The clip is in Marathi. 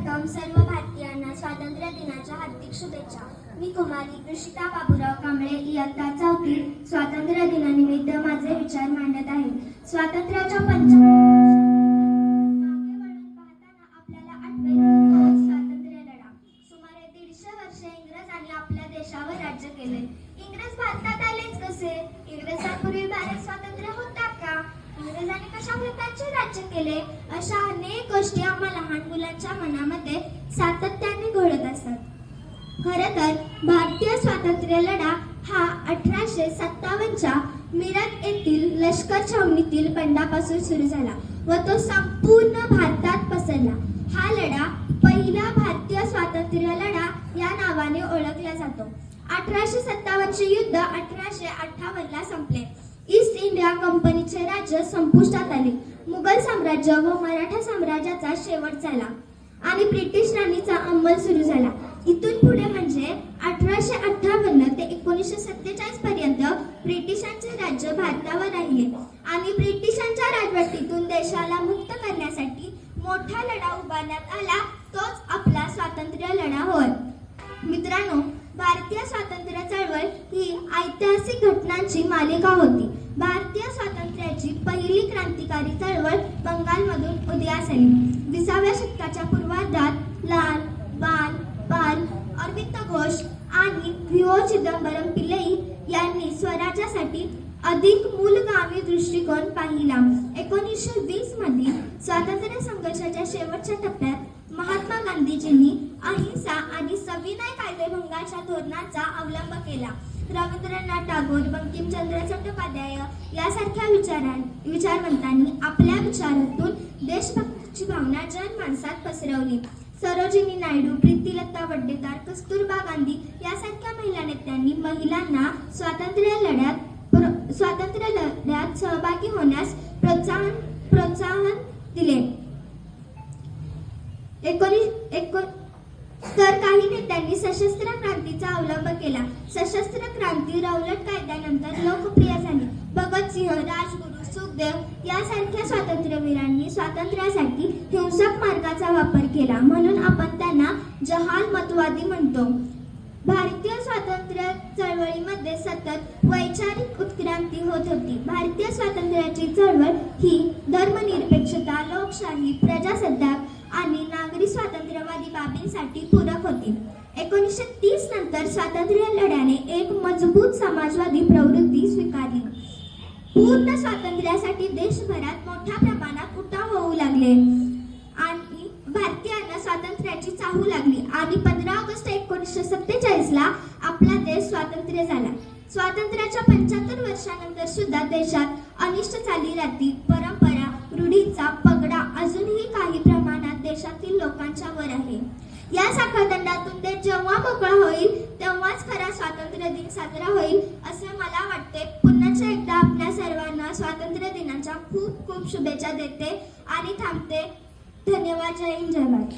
सर्वप्रथम सर्व भारतीयांना स्वातंत्र्य दिनाच्या हार्दिक शुभेच्छा. मी कुमारी कृषिता बाबूराव कांबळे इयत्ता चौथी. स्वातंत्र्य दिनानिमित्त माझे विचार मांडत आहे. स्वातंत्र्याच्या पंच इंग्रज भारतात आलेच कसे? इंग्रजांपूर्वी भारत स्वातंत्र्य होता का? इंग्रजांनी राज्य केले. अशा अनेक गोष्टी आम्हा लहान मुलांच्या मनामध्ये सातत्याने घडत असतात खर तर भारतीय स्वातंत्र्य लढा हा अठराशे सत्तावन्नच्या मिरज येथील लष्कर छावणीतील बंडापासून सुरू झाला व तो संपूर्ण भारतात पसरला. हा लढा पहिला भारतीय स्वातंत्र्य लढा या नावाने ओळखला जातो. अठराशे सत्तावन्नचे युद्ध अठराशे अठ्ठावन्नला संपले. ईस्ट इंडिया कंपनीचे राज्य संपुष्टात आले. मुघल साम्राज्य व मराठा साम्राज्याचा शेवट झाला आणि ब्रिटिश राणीचा अंमल सुरू झाला. इथून पुढे म्हणजे अठराशे अठ्ठावन्न ते एकोणीसशे सत्तेचाळीस पर्यंत ब्रिटिशांचे राज्य भारतावर राहिले आणि ब्रिटिशांच्या राजवटीतून देशाला मुक्त करण्यासाठी मोठा लढा उभारण्यात आला. तोच आपला स्वातंत्र्य लढा होय. मित्रांनो भारतीय स्वातंत्र्य चळवळ ही ऐतिहासिक घटनांची मालिका होती. भारतीय स्वातंत्र्याची पहिली क्रांतिकारी चळवळ बंगालमधून उदयास आली. विसाव्या शतकाच्या पूर्वार्धात लाल बाल बाल अरविंद घोष आणि व्हिओ चिदंबरम पिल्लई यांनी स्वराज्यासाठी अधिक मूलगामी दृष्टिकोन पाहिला. एकोणीसशे वीसमध्ये स्वातंत्र्य संघर्षाच्या शेवटच्या टप्प्यात महात्मा गांधीजींनी अहिंसा आणि सविनय कायदेभंगाच्या धोरणाचा अवलंब केला. रवींद्रनाथ टागोर बंकिमचंद्र चट्टोपाध्याय यासारख्या विचारां विचारवंतांनी आपल्या विचारातून देशभक्तीची भावना जनमानसात पसरवली. सरोजिनी नायडू प्रीतीलता वड्डेदार कस्तुरबा गांधी यासारख्या महिला नेत्यांनी महिलांना स्वातंत्र्य लढ्यात स्वातंत्र्य लढ्यात सहभागी होण्यास प्रोत्साहन प्रोत्साहन दिले. एकोणीस एको तर काही नेत्यांनी सशस्त्र केला. सशस्त्र क्रांती रौलट कायद्यानंतर लोकप्रिय झाली. भगतसिंह राजगुरू सुखदेव यासारख्या स्वातंत्र्यवीरांनी स्वातंत्र्यासाठी हिंसक मार्गाचा वापर केला. म्हणून आपण त्यांना जहाल मतवादी म्हणतो. भारतीय स्वातंत्र्य चळवळीमध्ये सतत वैचारिक उत्क्रांती होत होती. भारतीय स्वातंत्र्याची चळवळ ही धर्मनिरपेक्षता लोकशाही प्रजासत्ताक आणि नागरी स्वातंत्र्यवादी बाबींसाठी पूरक होती. एकोणीसशे तीस नंतर स्वातंत्र्य लढ्याने एक मजबूत समाजवादी प्रवृत्ती स्वीकारली. पूर्ण स्वातंत्र्यासाठी देशभरात मोठ्या प्रमाणात उठाव होऊ लागले. आणि भारतीयांना स्वातंत्र्याची चाहू लागली. आणि पंधरा ऑगस्ट एकोणीसशे सत्तेचाळीस ला आपला देश स्वातंत्र्य झाला. स्वातंत्र्याच्या पंच्याहत्तर वर्षानंतर सुद्धा देशात अनिष्ट चाली राहती. परंपरा स्वातंत्र्य दिन साजरा होईल असे मला वाटते. पुन्हा एकदा आपल्या सर्वांना स्वातंत्र्य दिनाच्या खूप खूप शुभेच्छा देते आणि थांबते. धन्यवाद. जय हिंद जय भारत.